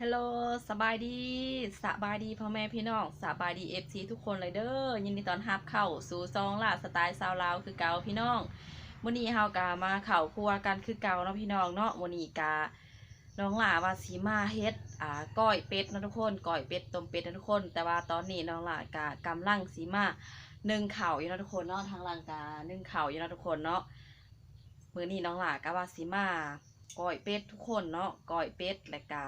ฮัลโหลสบายดีสบายดีพ่อแม่พี่น้องสบายดีเอฟซีทุกคนเลยเด้อยินดีตอนรับเข้าสู่ซองล่าสไตล์ซาวลาวคือเก่าพี่น้องมื้อนี้เฮากามาเข้าครัวกันคือเก่าเนาะพี่น้องเนาะมื้อนี้กาน้องหลาว่าสีมาเฮ็ดอ่าก้อยเป็ดนาะทุกคนก้อยเป็ดต้มเป็ดนาะทุกคน แต่ว่าตอนนี้น้องหลากากำลังสีมาหนึ่งเข้าอยู่นาะทุกคนเนาะทางลังกาหนึ่งเข้าอยู่นาะทุกคนเนาะมื้อนี้น้องหลากาว่าสีมาก้อยเป็ดทุกคนเนาะก้อยเป็ดและกา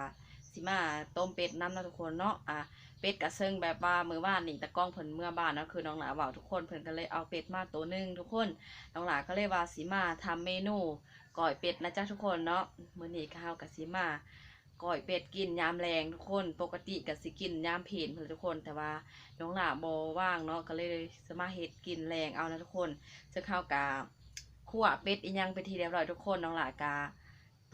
สิมาต้มเป็ดน้ำเนาะทุกคนเนาะอะเป็ดกระเซิงแบบว่ามือว่านนี่ตะกล้องเพิ่นเมื่อบ้านเนาะคือน้องหลาว่าทุกคนเพิ่นก็เลยเอาเป็ดมาตัวหนึงทุกคนน้องหลาก็เลยว่าสิมาทำเมนูก้อยเป็ดนะจ๊ะทุกคนเนาะมื้อนี้ก็เฮากับสิมาก้อยเป็ดกินยามแรงทุกคนปกติก็สิกินยามเพลนเพิ่นทุกคน แต่ว่าน้องหลาบ่ว่างเนาะก็เลยสมาเฮ็ดกินแรงเอานะทุกคนซึ่งเฮากะคั่วเป็ดอีหยังไปทีเรียบร้อยทุกคนน้องหลากา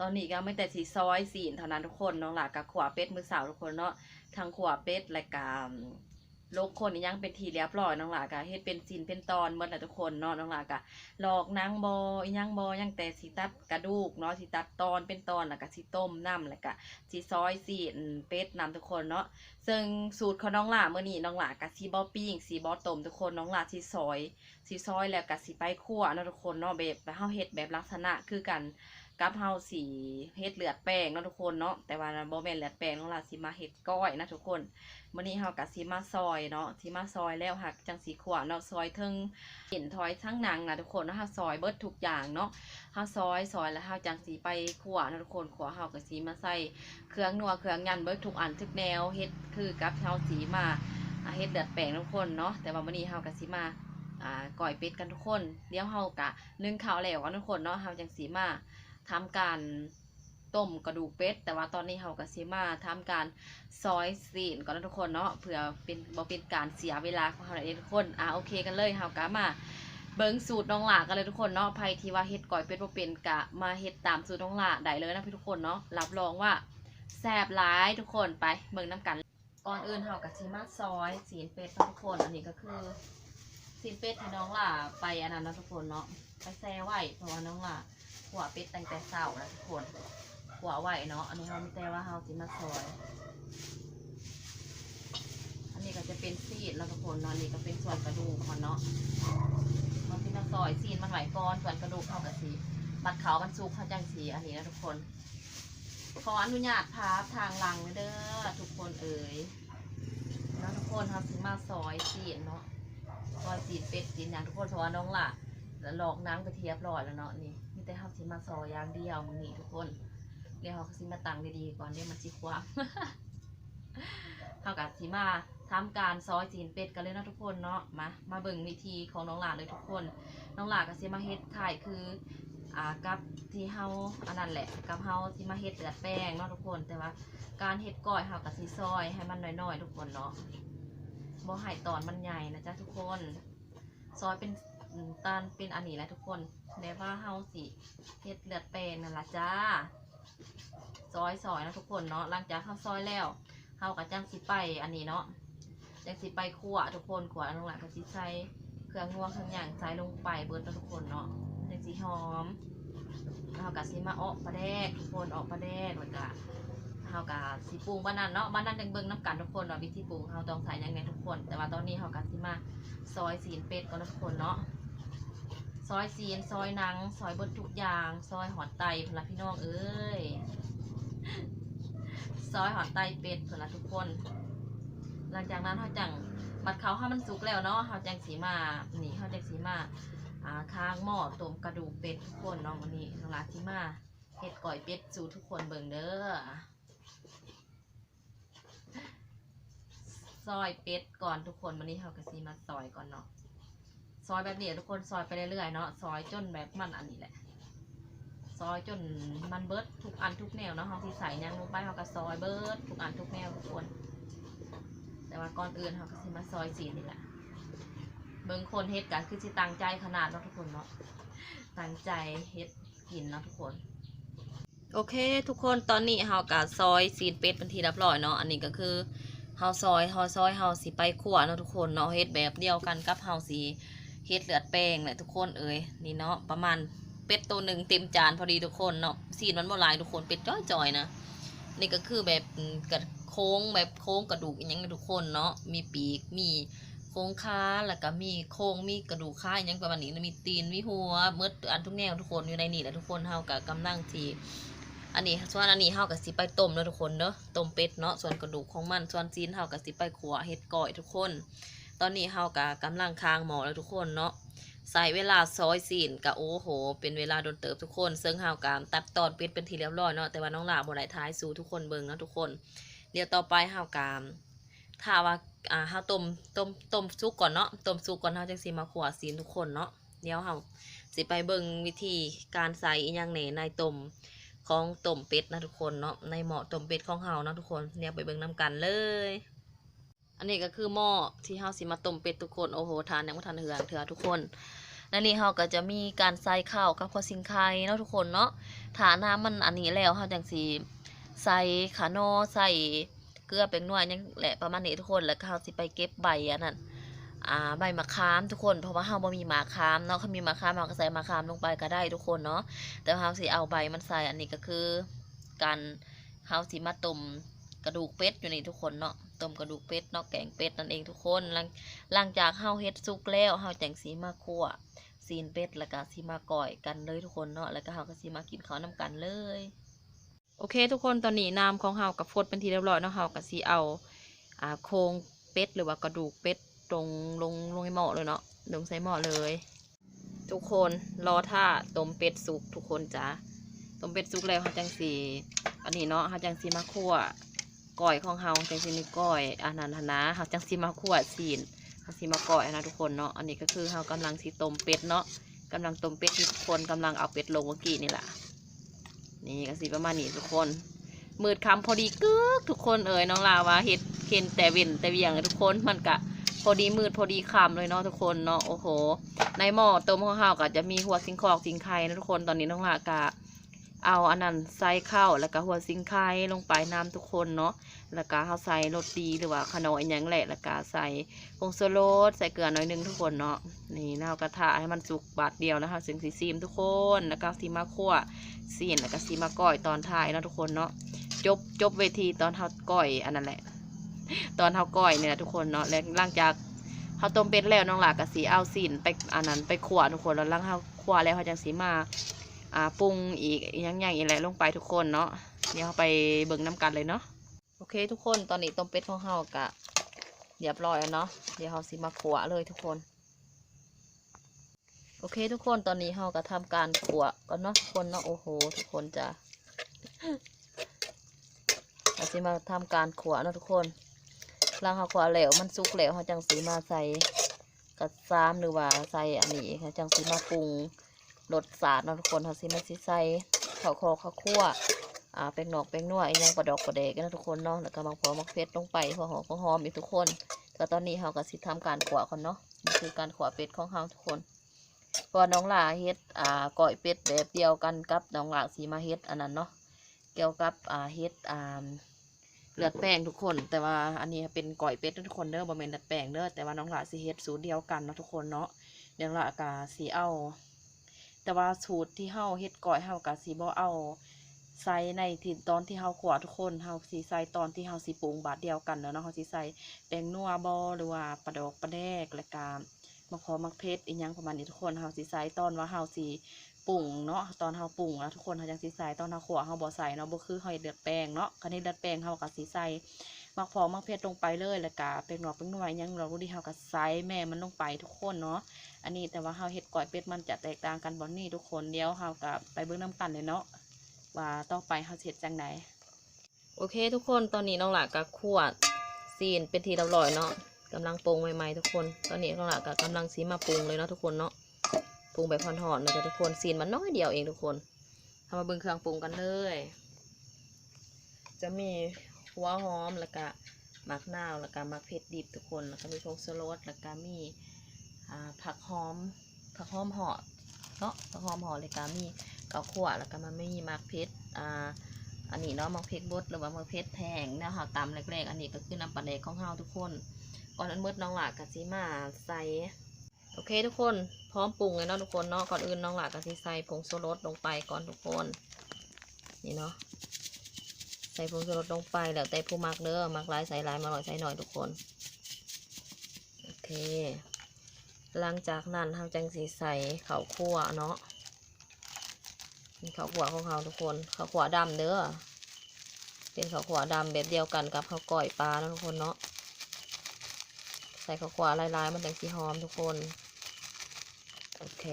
อนนี้ก็ไม่แต่สีซอยสีนเท่านั้นทุกคนน้องหลากับขวาเป็ดมือสาวทุกคนเนาะทางขวาเป็ดรายการโลกคนยังเป็นทีเรียบร้อยน้องหลากะเฮ็ดเป็นซีนเป็นตอนหมดแหละทุกคนเนาะน้องหลากะหลอกนางบอยังบอยังแต่สีตัดกระดูกเนาะสีตัดตอนเป็นตอนแล้วก็สีต้มน้ำแล้วก็สีซอยสีเป็ดน้ำทุกคนเนาะซึ่งสูตรของน้องหลาเมื่อนี้น้องหลากะสีบอปิ้งสีบอต้มทุกคนน้องหลาสีซอยสีซอยแล้วก็สีไปคั่วเนาะทุกคนเนาะแบบแบบเฮาเฮ็ดแบบลักษณะคือกัน กับเฮาสีเฮ็ดเลือดแป้งเนาะทุกคนเนาะแต่ว่าบ่แม่นเลือดแป้งน้องลาสิมาเฮ็ดก้อยนะทุกคนมื้อนี้เฮาก็สิมาซอยเนาะสิมาซอยแล้วหักจังสีขวาเนาะซอยเทงเห็นถอยทั้งนังนะทุกคนเนาะเฮาซอยเบิดทุกอย่างเนาะเฮาซอยซอยแล้วเฮาจังสีไปขวานะทุกคนขวาเฮาก็สิมาใส่เครื่องนัวเครื่องยันเบิดทุกอันทุกแนวเฮ็ดคือกับเฮาสีมาเฮ็ดเลือดแป้งทุกคนเนาะแต่ว่ามื้อนี้เฮาก็สิมาอ่าก้อยเป็ดกันทุกคนเดี๋ยวเฮากะนึ่งข้าวแล้วกันทุกคนเนาะเฮาจังสีมา ทำการต้มกระดูกเป็ด แต่ว่าตอนนี้เฮากับซีมาทำการซอยสีนก่อนนะทุกคนเนาะเผื่อเป็นบ่เป็นการเสียเวลาของเฮาเองทุกคนอะโอเคกันเลยเฮากะมาเบิ้งสูตรน้องหลากันเลยทุกคนเนาะใครที่ว่าเฮ็ดก่อยเป็ดบ่เป็นกะมาเฮ็ดตามสูตรน้องหลาได้เลยนะพี่ทุกคนเนาะรับรองว่าแซ่บหลายทุกคนไปเบิ่งน้ำกันก่อนอื่นเฮากับซีมาซอยสีนเป็ดทุกคนอันนี้ก็คือสีนเป็ดที่น้องหลาไปอันนั้นนะทุกคนเนาะไปแซ่ไว้เพราะว่าน้องหลา หัวเป็ดตั้งแต่เช้าแล้วทุกคนหัวไหวเนาะอันนี้เขาไม่แต่ว่าเขาสิมาซอย อันนี้ก็จะเป็นซีดแล้วทุกคนเนาะอันนี้ก็เป็นส่วนกระดูกมันเนาะมันที่มาซอยซีดมันไหวก้อนส่วนกระดูกเขากับสีบัดเขามันซุกเขาจังสีอันนี้นะทุกคน ขออนุญาตพาทางหลังเด้อทุกคนเอ๋ยแล้วทุกคนเขาสิมาซอยซีดเนาะซอยซีดเป็ดซีดอย่างทุกคนเพราะว่าน้องล่ะแล้วหลอกนางไปเทียบร้อยแล้วเนาะนี่ แต่เฮาสิมาซอยอย่างเดียวมึงนี่ทุกคนเดี๋ยวเฮาสิมาตั้งดีๆก่อนเดี๋ยวมันสิคว้าเฮาก็สิมาทำการซอยจีนเป็ดกันเลยนะทุกคนเนาะมามาเบิ่งวิธีของน้องหลานเลยทุกคน น้องหลานก็สิมาเฮ็ดขายคืออ่ากับที่เฮาอันนั้นแหละกับเฮาที่มาเฮ็ดเลือดแป้งเนาะทุกคน แต่ว่าการเฮ็ดก้อยเฮาก็สิซอยให้มันน้อยๆทุกคนเนาะบ่ให้ตอนมันใหญ่นะจ๊ะทุกคน ซอยเป็น ตาลเป็นอันนี้แหละทุกคนแม้ว่าเฮาสิเฮ็ดเลือดแปลงนั่นละจ้า ซอยซอยนะทุกคนเนาะหลังจากเฮาซอยแล้วเฮาก็จังสิไปอันนี้เนาะจังสิไปคั่วทุกคนคั่วอันนั้นแหละก็สิใส่เครื่องนัวเครื่องหยังใส่ลงไปเบิดเนาะทุกคนเนาะจังสิหอมเฮาก็สิมาออกปลาแดกทุกคนออกปลาแดกแล้วก็เฮาก็สิปรุงบ้านนั้นเนาะบ้านนั้นจังเบิ่งน้ำกันทุกคนว่าวิธีปรุงเฮาต้องใส่ยังไงทุกคน แต่ว่าตอนนี้เฮาก็สิมาซอยสีนเป็ดก่อนนะทุกคนเนาะ ซอยเสียนซอยหนัง ซอยบดทุกอย่าง ซอยหอดไตพละพี่น้องเอ้ย ซอยหอดไตเป็ดพละทุกคน หลังจากนั้นเขาจังบัดเขาให้มันสุกแล้วเนาะเขาจังสีมาหนีเขาจังสีมาอ่าค้างหม้อต้มกระดูกเป็ดทุกคนเนาะวันนี้น้องลาที่มาเฮ็ดก่อยเป็ดสู่ทุกคนเบิ่งเด้อซอยเป็ดก่อนทุกคนวันนี้เขาก็สีมาซอยก่อนเนาะ ซอยแบบนี้ทุกคนซอยไปเรื่อยๆเนาะซอยจนแบบมันอันนี้แหละ ซอยจนมันเบิดทุกอันทุกแนวเนาะเขาที่ใส่หยังลงไปเขาก็ซอยเบิดทุกอันทุกแนวทุกคน แต่ว่าก่อนอื่นเขาก็สิมาซอยสีนี่แหละเบิ่งคนเฮ็ดกันคือสิตั้งใจขนาดเนาะทุกคนเนาะตั้งใจเฮ็ดกินเนาะทุกคนโอเค ทุกคนตอนนี้เฮากะซอยซีนเป็ดเป็นทีเรียบร้อยเนาะอันนี้ก็คือเฮาซอยเฮาซอยเฮาสิไปขั่วเนาะทุกคนเนาะเฮ็ดแบบเดียวกันกับเฮาสิ เฮ็ดเลือดแป้งแหละทุกคนเอ้ยนี่เนาะประมาณเป็ดตัวหนึ่งเต็มจานพอดีทุกคนเนาะซีนมันบ่ลายทุกคนเป็ดจ้อยๆนะนี่ก็คือแบบกระโค้งแบบโค้งกระดูกอหยังทุกคนเนาะมีปีกมีโค้งขาแล้วก็มีโค้งมีกระดูกขาอหยังประมาณนี้มีตีนมีหัวเมื่ออันทุกแนวทุกคนอยู่ในนี่แหละทุกคนเฮากับกำลังทีอันนี้ส่วนอันนี้เฮากับสิไปต้มเนาะทุกคนเนาะต้มเป็ดเนาะส่วนกระดูกของมันส่วนจีนเฮากับสิไปขัวเฮ็ดก้อยทุกคน ตอนนี้เฮากับกำลังคางหมอแล้วทุกคนเนาะใส่เวลาซอยซีนกับโอ้โห เป็นเวลาโดนเติบทุกคนซึ่งเฮากามตัดตอนเป็ดเป็นทีเรียบร้อยเนาะแต่ว่าน้องหลาบ่ได้ท้ายสู่ทุกคนเบิ่งเนาะทุกคน เดี๋ยวต่อไปเฮากามถ้าว่าอ่าเฮาต้มต้มต้มสุกก่อนเนาะต้มสุกก่อนเฮาจังสิมาขัวซีนทุกคนเนาะเดี๋ยวเฮาสิไปเบิ่งวิธีการใส่อีหยังแหนในต้มของต้มเป็ดนะทุกคนเนาะในหม้อต้มเป็ดของเฮาเนาะทุกคนเดี๋ยวไปเบิ่งนํกันเลย อันนี้ก็คือหม้อที่เฮาสิมาต้มเป็ดทุกคนโอ้โหทานยังบ่ทันเหืองเถื่อทุกคนและนี่เราก็จะมีการใส่ข้าวกับข้าวซิงไข่เนาะทุกคนเนาะถานน้ำมันอันนี้แล้วเราจังสีใส่ขานอใส่เกลือเป็นนวดยังแหละประมาณนี้ทุกคนแล้วเราสิไปเก็บใบอันนั้นอ่าใบมะขามทุกคนเพราะว่าเราบ่มีมะขามเนาะเขามีมะขามเราก็ใส่มะขามลงไปก็ได้ทุกคนเนาะแต่เราสิเอาใบมันใส่อันนี้ก็คือการเราสิมาต้มกระดูกเป็ดอยู่นี่ทุกคนเนาะ ต้มกระดูกเป็ดนาะแกงเป็ดนั่นเองทุกคนหลังหลังจากเราเฮ็ดสุกแล้วเราจังสีมาคั่วซีนเป็ดแล้วก็สิมาก่อยกันเลยทุกคนเนาะแล้วก็เฮาก็สิมากินข้าวนํกันเลย โอเค ทุกคนตอนนี้น้ำของเฮากับฟดเป็นที่เรียบร้อยเนาะเฮาก็สิเอาอ่าโครงเป็ดหรือว่ากระดูกเป็ดลงลงลงในหม้อเลยเนาะลงใส่หม้อเลย ทุกคนรอท่าต้มเป็ดสุกทุกคนจ้าต้มเป็ดสุกแล้วเฮาจังสิอันนี้เนาะเฮาจังสิมาคั่ว ก่อยของเฮาจังสิมีก้อยอันนั้นนะเฮาจังสิมาคั่วซีนเฮาสิมาก่อยนะทุกคนเนาะอันนี้ก็คือเฮากำลังสิต้มเป็ดเนาะกำลังต้มเป็ดทุกคนกำลังเอาเป็ดลงเมื่อกี้นี่แหละนี่ก็สิประมาณนี้ทุกคนมืดคำพอดีกึกทุกคนเอ่ยน้องลาวาเฮ็ดเคนแต่เว้นแต่เวียงทุกคนมันกะพอดีมืดพอดีคำเลยเนาะทุกคนเนาะโอ้โห ในหม้อต้มของเฮาก็จะมีหัวซิงคอกซิงไข่นะทุกคนตอนนี้น้องลากะ เอาอันนั้นใส่ข้าวแล้วก็หัวซิงไข่ลงไปน้ำทุกคนเนาะแล้วก็เฮาใส่รสดีหรือว่าขนมอหยังแหละแล้วก็ใส่ผงโซโลดใส่เกลือหน่อยนึงทุกคนเนาะนี่น้ากระทะให้มันสุกบาทเดียวนะคะซึ่งสีซีมทุกคนแล้วก็ซีมาคั่วซีนแล้วก็ซีมาก้อยตอนท้ายนะทุกคนเนาะจบจบเวทีตอนเท้าก้อยอันนั้นแหละ ตอนเท้าก้อยเนี่ยทุกคนเนาะแล้วหลังจากเขาต้มเป็ดแล้วน้องหลากกับสีเอาซีนไปอันนั้นไปขั่วทุกคนแล้วหลังเขาขั่วแล้วเขาจังสีมา อ่าปรุงอีกอหยังอย่างอีกแหละลงไปทุกคนเนาะเดี๋ยวเราไปเบิ่งน้ำกันเลยเนาะโอเค ทุกคนตอนนี้ต้มเป็ดของเฮากะเรียบร้อยแล้วเนาะเดี๋ยวเราสิมาขัวเลยทุกคน โอเค ทุกคนตอนนี้เราก็ทำการขัวก่อนเนาะทุกคนเนาะโอ้โห ทุกคนจะเราสิมาทำการขัวเนาะทุกคนหลังเราขัวแล้วมันสุกแล้วเราจังสีมาใส่กระซามหรือว่าใส่อันนี้เราจังสีมาปรุง รสสาดเนะทุกคนเราสิมาสิใส่ข้าวคอข้าวคั่วอ่าเป็นหนอกเป็นนัวอีกอย่างประดอกประเดกนะทุกคนเนาะแล้วก็มักพอมักเพชรลงไปหัวหอมหัวหอมอีกทุกคนแต่ตอนนี้เราก็สิทำการขวก่อนเนาะนี่คือการขวเป็ดของเราทุกคนเพราะว่าน้องหลาเฮ็ดอ่าก้อยเป็ดแบบเดียวกันกับน้องหลาสีมาเฮ็ดอันนั้นเนาะเกี่ยวกับอ่าเฮ็ดอ่าเลือดแป้งทุกคน แต่ว่าอันนี้เป็นก้อยเป็ดทุกคนเด้อบ่แม่นเลือดแป้งเด้อแต่ว่าน้องหลาสิเฮ็ดสูตรเดียวกันเนาะทุกคนเนาะเดี๋ยวน้องหลากาสีเอา แต่ว่าสูตรที่เฮาเฮ็ดก้อยเฮากะสิบ่เอาใส่ในที่ตอนที่เฮาขวาทุกคนเฮาสิใส่ตอนที่เฮาสิปรุงบาดเดียวกันเนาะเนาะเฮาสิใส่แป้งนัวบ่หรือว่าปลาดอกปลาแดกและกามะขอมักเพชรอีหยังประมาณนี้ทุกคนเฮาสิใส่ตอนว่าเฮาสิปรุงเนาะตอนเฮาปรุงแล้วทุกคนเฮาจังสิใส่ตอนเฮาขวาเฮาบ่ใส่เนาะบ่คือเฮาเดเดือดแป้งเนาะคันนี้เดือดแป้งเฮาก็สิใส่ มักพอมักเพชรลงไปเลยแล้วก็แป้งนอกแป้งนัวอีหยังเรารู้ดีเฮาก็ใส่แม่มันลงไปทุกคนเนาะอันนี้แต่ว่าเฮาเฮ็ดก้อยเป็ดมันจะแตกต่างกันบ่นี่ทุกคนเดี๋ยวเฮาก็ไปเบิ่งนํกันเลยเนาะว่าต่อไปเขาเสร็จจังไหนโอเค ทุกคนตอนนี้น้องหลากกับขวดซีนเป็นทีเรียบร้อยเนาะกำลังปรุงใหม่ๆทุกคน ตอนนี้น้องหลากกับกำลังซีมาปรุงเลยเนาะทุกคนเนาะปรุงแบบหอนๆนะจ๊ะทุกคนซีนมันน้อยเดียวเองทุกคนทำมาเบิ่งเครื่องปรุงกันเลย จะมี หัวหอมแล้วก็หมักนาวแล้วก็หมักเผ็ดดิบทุกคนแล้วก็มีผงชูรสแล้วก็มีผักหอมผักหอมห่อเนาะผักหอมห่อเลยก็มีข้าวคั่วแล้วก็มันไม่มีมักเพชรอ่าอันนี้เนาะมักเพชรบดหรือว่ามักเพชรแพงเนาะค่ะตำแรกๆอันนี้ก็คือน้ำปลาแดกของเฮาทุกคนก่อนอันเมืดน้องหลากกะสิมาใส่โอเคทุกคนพร้อมปรุงเลยเนาะทุกคนเนาะก่อนอื่นน้องหลากกะสิใส่ผงชูรสลงไปก่อนทุกคนนี่เนาะ ใส่ผงชูรสลงไปแล้วแต่ผู้มักเด้อมักหลายใส่หลายมาหน่อยใส่หน่อยทุกคน โอเค หลังจากนั้นเราจังสีใส่ข้าวคั่วเนาะนี่ข้าวคั่วของเราทุกคนข้าวคั่วดำเด้อเป็นข้าวคั่วดำแบบเดียวกันกับข้าวก้อยปลานะทุกคนเนาะใส่ข้าวคั่วลายๆมันจังสีหอมทุกคนโอเค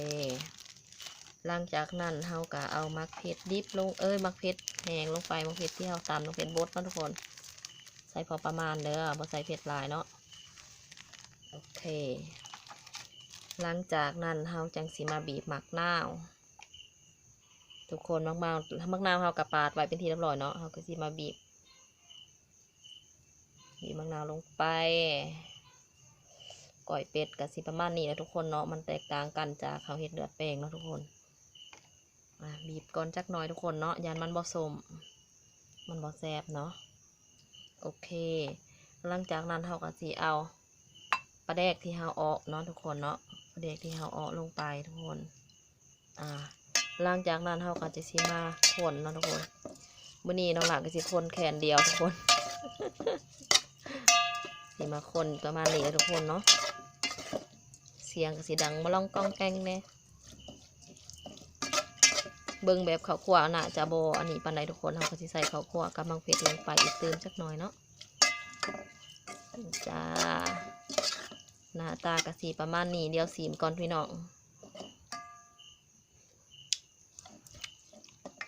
หลังจากนั้นเราก็เอามักเผ็ดดิบลงเอ้ยมักเผ็ด แหงลงไปมักเผ็ดที่เราตำลงเผ็ดบดเนาะทุกคน ใส่พอประมาณเด้อบ่ใส่เผ็ดหลายเนาะโอเค หลังจากนั้นเราจังสีมาบีบหมักนาวทุกคนมักนาวมักนาวเรากับปาดไว้เป็นทีเรียบร้อยเนาะเราก็สีมาบีบบีบมะนาวลงไปก่อยเป็ดกับสีประมาณนี้นะทุกคนเนาะมันแตกต่างกันจากเขาเห็ดเลือดแป้งเนาะทุกคน บีบก่อนจักหน่อยทุกคนเนาะยันมันบ่สมมันบ่แซบเนาะโอเค หลังจากนั้นเราก็สีเอาปลาแดกที่เราออกเนาะทุกคนเนาะปลาแดกที่เราออกลงไปทุกคน อ่าหลังจากนั้นเราก็จะสีมาคนเนาะทุกคนมื้อนี้น้องหลานก็สิคนแขนเดียวทุกคนสีมาคนประมาณนี้ทุกคนเนาะเสียงก็สีดังมาลองกองแกงเนี่ย เบิ่งแบบข้าวคั่วน่ะจะโบอันนี้ปันใดทุกคนเราก็สิใส่ข้าวคั่วกับมังเผ็ดลงไปอีกเติมจักหน่อยเนาะจ้าหน้าตากระสีประมาณนี้เดี๋ยวสีมก่อนพี่น้อง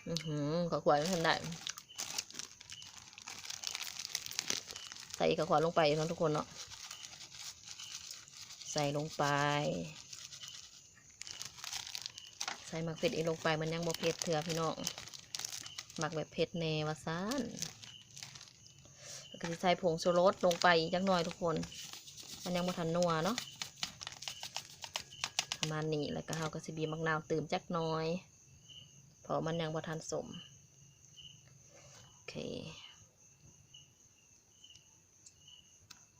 อือหือข้าวคั่วยังทำได้ใส่ข้าวคั่วลงไปนะทุกคนเนาะใส่ลงไป ส่หมักเผ็ดอีกลงไปมันยังบ่เผ็ดเถื่อพี่น้องหมักแบบเผ็ดแนวซานก็จะใส่ผงชูรสลงไปอีกจักหน่อยทุกคน มันยังบ่ทันนัวเนาะประมาณนี้แล้วก็เฮาก็สิบีบมะนาวตื่มจักหน่อยเพราะมันยังบ่ทันสมโอเค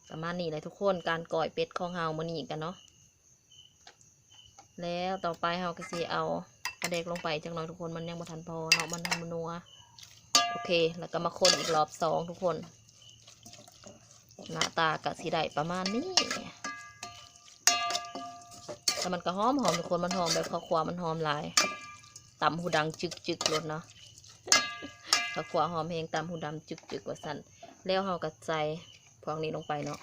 ประมาณนี้เลยทุกคนการก่อยเป็ดของเฮามานี่กันเนาะ แล้วต่อไปเฮาก็สิเอากระเดกลงไปจังหน่อยทุกคนมันยังบ่ทันพอเนาะมันทำมันนัวโอเค แล้วก็มาคนอีกรอบสองทุกคนหน้าตากะสีได้ประมาณนี้แต่มันก็หอมหอมทุกคนมันหอมแบบข้าวคั่วมันหอมหลายตำหูดังจึกจึกรสเนาะข้าวคั่วหอมแหงตำหูดำจึกจึกว่าสันแล้วเฮาก็ใส่พวกนี้ลงไปเนาะ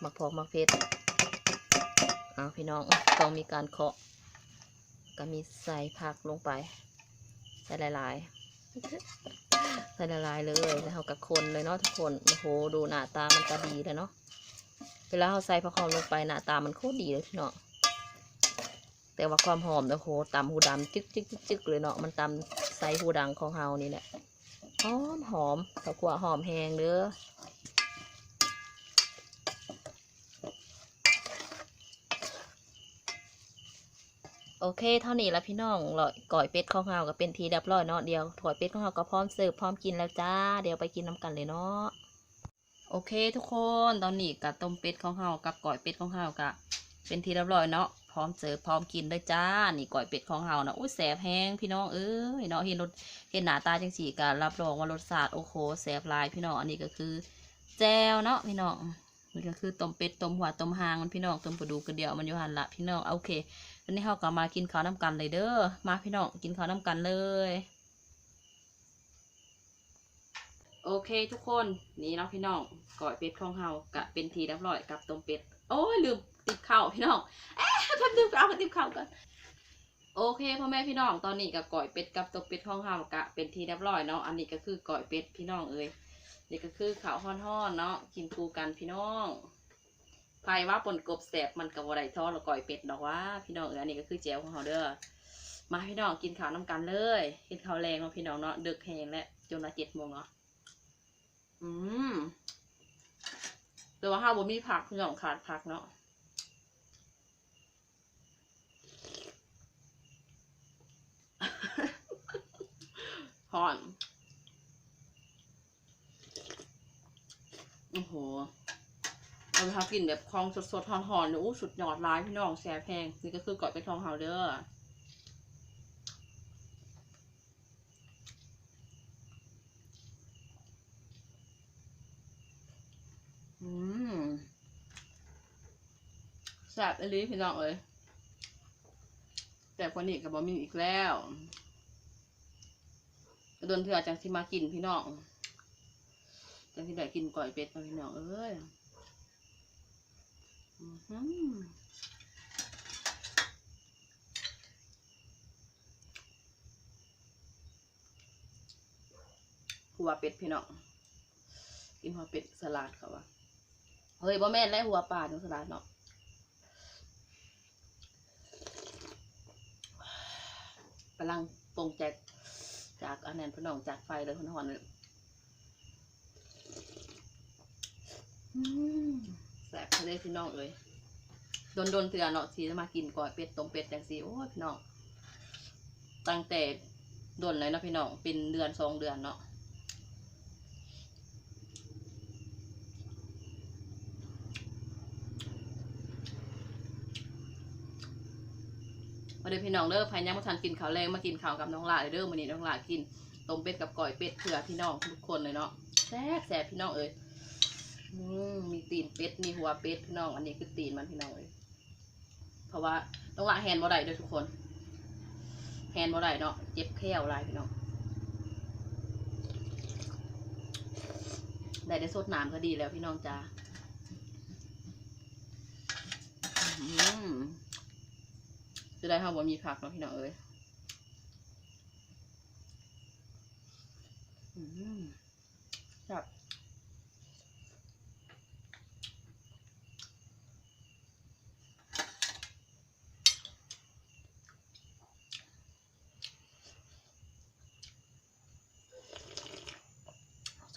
หมักพอกหมักเพชร เอาพี่น้องต้องมีการเคาะ ก็มีใส่ผักลงไป ใส่หลายๆ ใส่ละลายๆเลยแล้วเรากับคนเลยเนาะทุกคน โอ้โห ดูหน้าตามันก็ดีเลยเนาะ เวลาเราใส่ผักหอมลงไปหน้าตามันโคตรดีเลยพี่น้องแต่ว่าความหอมนี่ยโหตำหูดำจึกจึ๊กจึกเลยเนาะ มันตำใส่หูดังของเฮานี่แหละ หอมหอมข้าวคั่วหอมแหงเด้อ โอเค เท่านี้ละพี่น้องลอยก่อยเป็ดข้องเฮาก็เป็นทีเรียบร้อยเนาะเดี๋ยวถอยเป็ดข้องเฮาก็พร้อมเสิร์ฟพร้อมกินแล้วจ้า เดี๋ยวไปกินน้ำกันเลยเนาะโอเค ทุกคนตอนนี้กับต้มเป็ดข้องเฮากับก่อยเป็ดข้องเฮาก็เป็นทีเรียบร้อยเนาะพร้อมเสิร์ฟพร้อมกินเลยจ้า นี่ก่อยเป็ดของเฮานะอุ้ยแสบแห้งพี่น้องเอ้ยเนาะเห็นรสเห็นหน้าตาจังสีก็รับรองว่ารสชาติโอ้โหแสบลายพี่น้องอันนี้ก็คือแจวเนาะพี่น้องนี่ก็คือต้มเป็ดต้มหัวต้มหางมันพี่น้องต้มกระดูกกระเดียวมันอยู่หันละพี่น้องโอเค วันนี้เราก็มากินข้าวน้ำกันเลยเด้อ มาพี่น้องกินข้าวน้ำกันเลย โอเคทุกคนนี่เนาะพี่น้องก่อยเป็ดของเฮากะเป็นทีเรียบร้อยกับต้มเป็ด โอ้ยลืมติบข้าวพี่น้อง เอ๊ะทำติบเอาติบข้าวกันโอเคพ่อแม่พี่น้องตอนนี้กับก่อยเป็ดกับต้มเป็ดของเฮากะเป็นทีเรียบร้อยเนาะอันนี้ก็คือก่อยเป็ดพี่น้องเอ้ยนี่ก็คือข้าวฮ้อนๆเนาะกินคู่กันพี่น้อง ไฟว่าปนกบแสบมันกับวไรทอดหรือก่อยเป็ดดอกว่า พี่น้องเอออันนี้ก็คือแจวของเราเด้อมาพี่น้องกินข้าวน้ำกันเลย กินข้าวแรงเนาะพี่น้องเนาะดึกแหงแล้วจนละเจ็ดโมงเนาะอืมแต่ว่าห้าบ่มีผักพี่น้องขาดผักเนาะหอนโอ้โห คนเขากินแบบคลองสดๆหอนๆเนอู้สุดยอดร้ายพี่น้องแซ่บแพงนี่ก็คือก่อยไปทองเฮาเด้ออืมแซ่บอลีพี่น้องเอ้ยแต่คนนี้กับบอมินอีกแล้วกระโดนเถื่อจังที่มากินพี่น้องจังที่ได้กินก่อยเป็ดมาพี่น้องเอ้ย หัวเป็ดพี่น้องกินหัวเป็ดสลัดเขาวะเฮ้ยบ่แม่นแล้หัวปลาเนาะสลัดเนาะกำลังปรงแจกจากอันนั้นพี่น้องจากไฟเลยพี่น้องเลยอืม สบทะเลพี่น้องเลยโดนโดนเตือนเนาะทีจะมากินก่อยเป็ดต้มเป็ดจังสีโอ้ยพี่น้อง ตั้งแต่โดนเลยนะพี่น้อง เป็นเดือนสองเดือนเนาะมาเด้อพี่น้องเด้อภายยังมาทันกินข้าวแรงมากินข้าวกับน้องหลาเด้อมื้อนี้น้องหลากินต้มเป็ดกับก่อยเป็ดเผื่อพี่น้องทุกคนเลยเนาะแซ่บแซ่บพี่น้องเอ้ย อืมมีตีนเป็ด มีหัวเป็ดพี่น้อง อันนี้คือตีนมันพี่น้องเอ้ยเพราะว่าน้องลาแฮนบ่ได้ด้อทุกคน แฮนบ่ได้เนาะ เจ็บแข้วลายพี่น้อง ได้ได้สดน้ำก็ดีแล้วพี่น้องจ้าจะได้ห้าว่มีผักเนาะพี่น้องเอ้ยครับ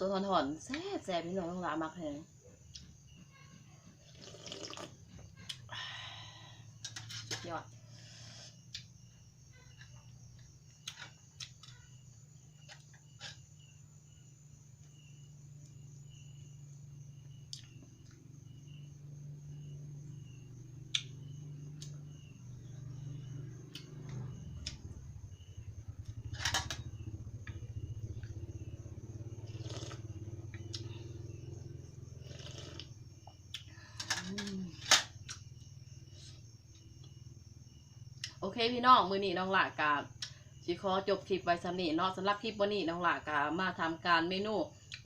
โซทอนถอนๆแซ่บแซ่บพี่น้องต้องลามากเลย เคพี่น้องมือนี้น้องหลากาสิขอจบคลิปไว้สำนี้เนาะสำหรับคลิปวันนี้น้องหลากามาทำการเมนู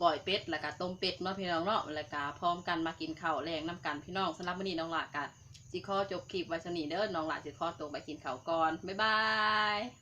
ก่อยเป็ดแล้วก็ต้มเป็ดเนาะพี่น้องเนาะแล้วก็พร้อมกันมากินข้าวแรงน้ำกันพี่น้องสำหรับวันนี้น้องหลากาสิขอจบคลิปไว้สำนีเด้อน้องหลาสิขอตัวไปกินข้าวก่อนบ๊ายบาย